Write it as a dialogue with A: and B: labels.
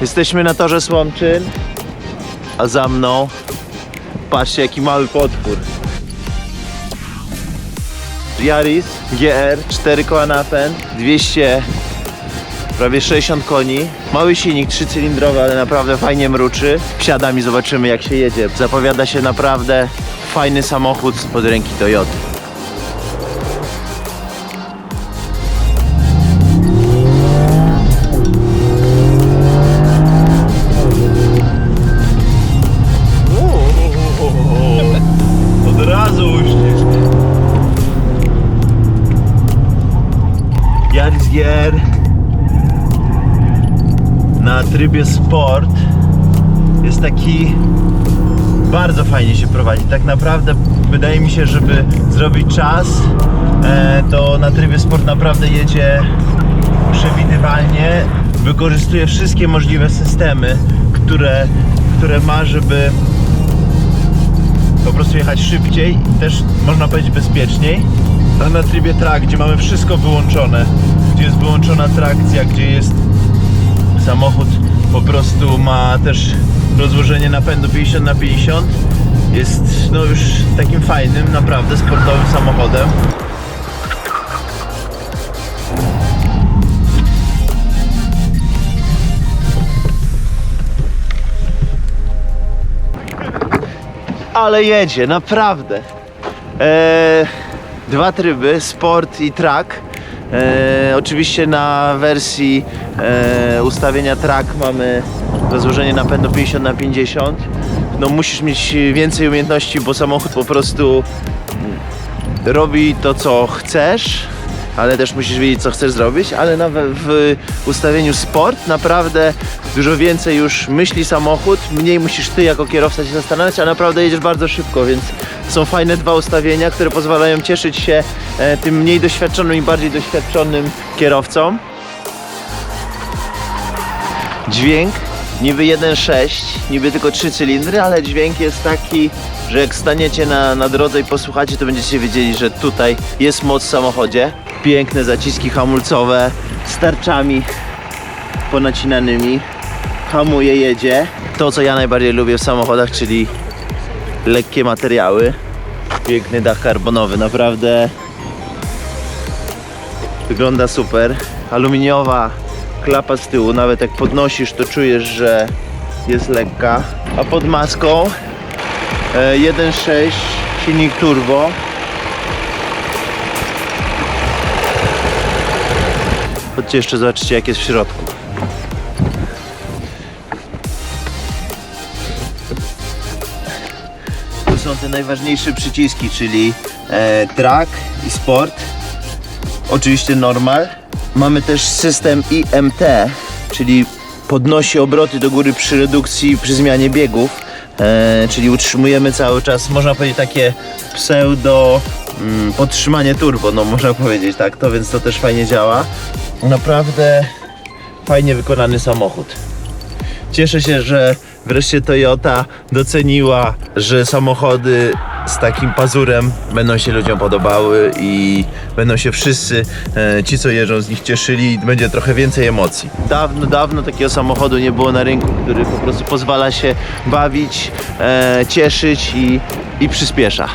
A: Jesteśmy na torze Słomczyn, a za mną patrzcie jaki mały potwór. Yaris GR, 4 koła napęd, 200, prawie 60 koni. Mały silnik, trzycylindrowy, ale naprawdę fajnie mruczy. Wsiadam i zobaczymy jak się jedzie. Zapowiada się naprawdę fajny samochód pod ręki Toyoty. Yaris GR na trybie sport jest taki bardzo fajnie się prowadzi. Tak naprawdę wydaje mi się, żeby zrobić czas, e, to na trybie sport naprawdę jedzie przewidywalnie. Wykorzystuje wszystkie możliwe systemy, które, które ma, żeby po prostu jechać szybciej też można powiedzieć bezpieczniej. Na trybie track, gdzie mamy wszystko wyłączone, gdzie jest wyłączona trakcja, gdzie jest samochód po prostu ma też rozłożenie napędu 50 na 50 jest no już takim fajnym, naprawdę sportowym samochodem. Ale jedzie, naprawdę. Eee, dwa tryby, sport i track. E, oczywiście na wersji e, ustawienia track mamy rozłożenie napędu 50 na 50 No musisz mieć więcej umiejętności, bo samochód po prostu robi to co chcesz, ale też musisz wiedzieć co chcesz zrobić, ale na, w, w ustawieniu sport naprawdę dużo więcej już myśli samochód, mniej musisz ty jako kierowca się zastanawiać, a naprawdę jedziesz bardzo szybko, więc są fajne dwa ustawienia, które pozwalają cieszyć się e, tym mniej doświadczonym i bardziej doświadczonym kierowcom. Dźwięk niby 1.6, niby tylko 3 cylindry, ale dźwięk jest taki, że jak staniecie na, na drodze i posłuchacie, to będziecie wiedzieli, że tutaj jest moc w samochodzie. Piękne zaciski hamulcowe z tarczami ponacinanymi. Hamuje, jedzie. To, co ja najbardziej lubię w samochodach, czyli lekkie materiały. Piękny dach karbonowy, naprawdę wygląda super. Aluminiowa klapa z tyłu, nawet jak podnosisz, to czujesz, że jest lekka. A pod maską e, 1.6 silnik turbo. Chodźcie jeszcze zobaczcie jak jest w środku. Tu są te najważniejsze przyciski, czyli e, track i sport. Oczywiście normal. Mamy też system IMT, czyli podnosi obroty do góry przy redukcji, przy zmianie biegów. E, czyli utrzymujemy cały czas, można powiedzieć, takie pseudo mm, podtrzymanie turbo, no można powiedzieć tak, to więc to też fajnie działa. Naprawdę fajnie wykonany samochód. Cieszę się, że wreszcie Toyota doceniła, że samochody z takim pazurem będą się ludziom podobały i będą się wszyscy, e, ci co jeżdżą z nich cieszyli i będzie trochę więcej emocji. Dawno, dawno takiego samochodu nie było na rynku, który po prostu pozwala się bawić, e, cieszyć i, i przyspiesza.